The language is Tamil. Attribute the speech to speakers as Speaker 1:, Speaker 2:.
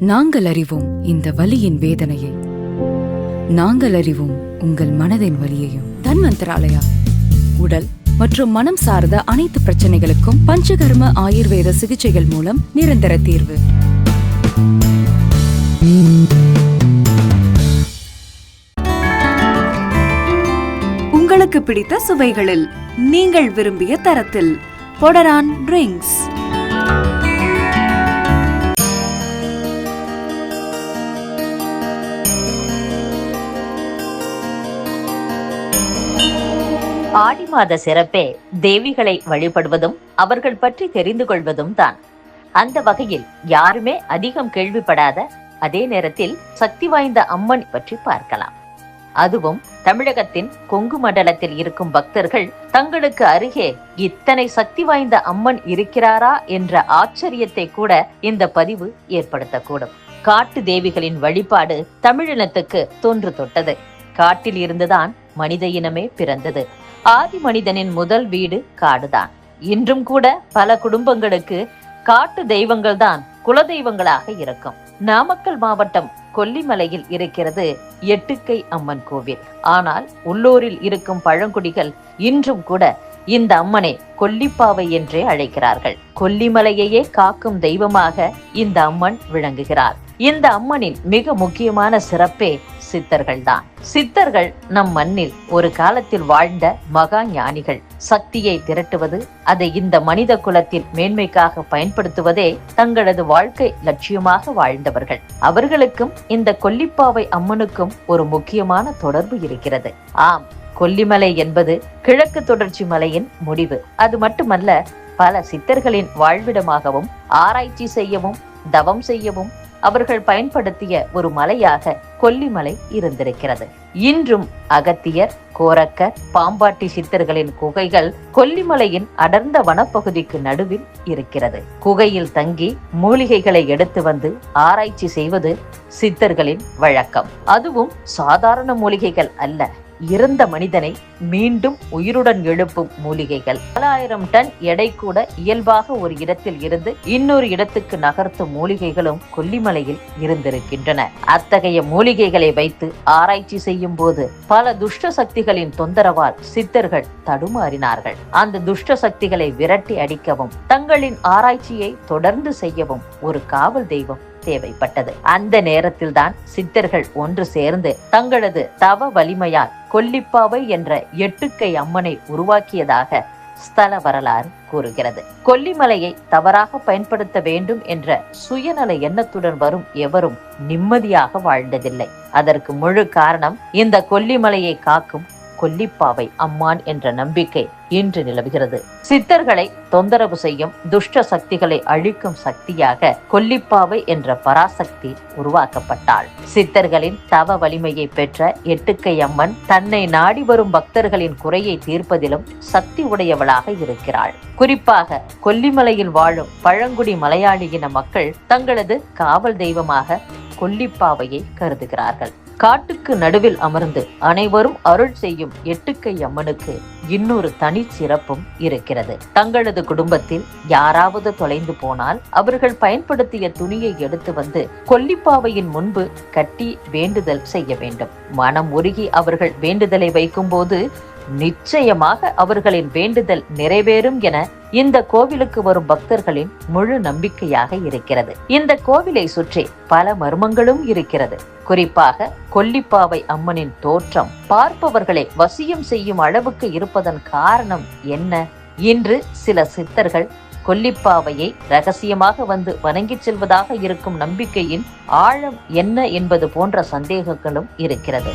Speaker 1: நாங்கள் அறிவோம் இந்த வலியின் வேதனையை. நாங்கள் அறிவோம் உங்கள் மனதின் வலியையும். தன்வந்தராலயா? உடல் மற்றும் மனம் சார்ந்த அனைத்து பிரச்சனைகளுக்கும் பஞ்சகர்ம ஆயுர்வேத சிகிச்சைகள் மூலம் நிரந்தர தீர்வு.
Speaker 2: உங்களுக்கு பிடித்த சுவைகளில் நீங்கள் விரும்பிய தரத்தில் பொடரான் ட்ரிங்க்ஸ்
Speaker 3: ஆடி மாத சிறப்பே தேவிகளை வழிபடுவதும் அவர்கள் பற்றி தெரிந்து கொள்வதும் தான். அந்த வகையில் யாருமே அதிகம் கேள்விப்படாத அதே நேரத்தில் சக்தி வாய்ந்த அம்மன் பற்றி பார்க்கலாம். அதுவும் தமிழகத்தின் கொங்கு மண்டலத்தில் இருக்கும் பக்தர்கள் தங்களுக்கு அருகே இத்தனை சக்தி வாய்ந்த அம்மன் இருக்கிறாரா என்ற ஆச்சரியத்தை கூட இந்த பதிவு ஏற்படுத்தக்கூடும். காட்டு தேவிகளின் வழிபாடு தமிழினத்துக்கு தோன்று தொட்டது. காட்டில் இருந்துதான் மனித இனமே பிறந்தது. ஆதி மனிதனின் முதல் வீடு காடுதான். இன்றும் கூட பல குடும்பங்களுக்கு காட்டு தெய்வங்கள் தான் குல தெய்வங்களாக இருக்கும். நாமக்கல் மாவட்டம் கொல்லிமலையில் இருக்கிறது எட்டுக்கை அம்மன் கோவில். ஆனால் உள்ளூரில் இருக்கும் பழங்குடிகள் இன்றும் கூட இந்த அம்மனை கொல்லிப்பாவை என்றே அழைக்கிறார்கள். கொல்லிமலையையே காக்கும் தெய்வமாக இந்த அம்மன் விளங்குகிறார். இந்த அம்மனின் மிக முக்கியமான சிறப்பே சித்தர்கள்தான். சித்தர்கள் நம் மண்ணில் ஒரு காலத்தில் வாழ்ந்த மகா ஞானிகள். சக்தியை திரட்டுவது அதை இந்த மனித குலத்தின் மேன்மைக்காக பயன்படுத்துவதே தங்களது வாழ்க்கை லட்சியமாக வாழ்ந்தவர்கள். அவர்களுக்கும் இந்த கொல்லிப்பாவை அம்மனுக்கும் ஒரு முக்கியமான தொடர்பு இருக்கிறது. ஆம் கொல்லிமலை என்பது கிழக்கு தொடர்ச்சி மலையின் முடிவு. அது மட்டுமல்ல பல சித்தர்களின் வாழ்விடமாகவும் ஆராய்ச்சி செய்யவும் தவம் செய்யவும் அவர்கள் பயன்படுத்திய ஒரு மலையாக கொல்லிமலை இருந்திருக்கிறது. இன்றும் அகத்தியர் கோரக்கர் பாம்பாட்டி சித்தர்களின் குகைகள் கொல்லிமலையின் அடர்ந்த வனப்பகுதிக்கு நடுவில் இருக்கிறது. குகையில் தங்கி மூலிகைகளை எடுத்து வந்து ஆராய்ச்சி செய்வது சித்தர்களின் வழக்கம். அதுவும் சாதாரண மூலிகைகள் அல்ல. இறந்த மனிதனை மீண்டும் உயிருடன் எழுப்பும் மூலிகைகள். பல ஆயிரம் டன் எடை கூட இயல்பாக ஒரு இடத்தில் இருந்து இன்னொரு இடத்துக்கு நகர்த்தும் மூலிகைகளும் கொல்லிமலையில் இருந்திருக்கின்றன. அத்தகைய மூலிகைகளை வைத்து ஆராய்ச்சி செய்யும் போது பல துஷ்ட சக்திகளின் தொந்தரவால் சித்தர்கள் தடுமாறினார்கள். அந்த துஷ்ட சக்திகளை விரட்டி அடிக்கவும் தங்களின் ஆராய்ச்சியை தொடர்ந்து செய்யவும் ஒரு காவல் தெய்வம் தேவைப்பட்டது. அந்த நேரத்தில் தான் சித்தர்கள் ஒன்று சேர்ந்து தங்களது தவ வலிமையால் கொல்லிப்பாவை என்ற எட்டுக்கை அம்மனை உருவாக்கியதாக ஸ்தல வரலாறு கூறுகிறது. கொல்லிமலையை தவறாக பயன்படுத்த வேண்டும் என்ற சுயநல எண்ணத்துடன் வரும் எவரும் நிம்மதியாக வாழ்ந்ததில்லை. அதற்கு முழு காரணம் இந்த கொல்லிமலையை காக்கும் கொல்லிப்பாவை அம்மான் என்ற நம்பிக்கை இன்று நிலவுகிறது. சித்தர்களை தொந்தரவு செய்யும் துஷ்ட சக்திகளை அழிக்கும் சக்தியாக கொல்லிப்பாவை என்ற பராசக்தி உருவாக்கப்பட்டாள். சித்தர்களின் தவ வலிமையை பெற்ற எட்டுக்கை அம்மன் தன்னை நாடி வரும் பக்தர்களின் குறையை தீர்ப்பதிலும் சக்தி உடையவளாக இருக்கிறாள். குறிப்பாக கொல்லிமலையில் வாழும் பழங்குடி மலையாளியின மக்கள் தங்களது காவல் தெய்வமாக கொல்லிப்பாவையை கருதுகிறார்கள். காட்டுக்கு நடுவில் அமர்ந்து அனைவரும் அருள் செய்யும் எட்டுக்கை அம்மனுக்கு இன்னொரு தனி சிறப்பும் இருக்கிறது. தங்களது குடும்பத்தில் யாராவது தொலைந்து போனால் அவர்கள் பயன்படுத்திய துணியை எடுத்து வந்து கொல்லிப்பாவையின் முன்பு கட்டி வேண்டுதல் செய்ய வேண்டும். மனம் உருகி அவர்கள் வேண்டுதலை வைக்கும்போது நிச்சயமாக அவர்களின் வேண்டுதல் நிறைவேறும் என இந்த கோவிலுக்கு வரும் பக்தர்களின் முழு நம்பிக்கையாக இருக்கிறது. இந்த கோவிலை சுற்றி பல மர்மங்களும் இருக்கிறது. குறிப்பாக கொல்லிப்பாவை அம்மனின் தோற்றம் பார்ப்பவர்களை வசியம் செய்யும் அளவுக்கு இருப்பதன் காரணம் என்ன? இன்று சில சித்தர்கள் கொல்லிப்பாவையை ரகசியமாக வந்து வணங்கிச் செல்வதாக இருக்கும் நம்பிக்கையின் ஆழம் என்ன என்பது போன்ற சந்தேகங்களும் இருக்கிறது.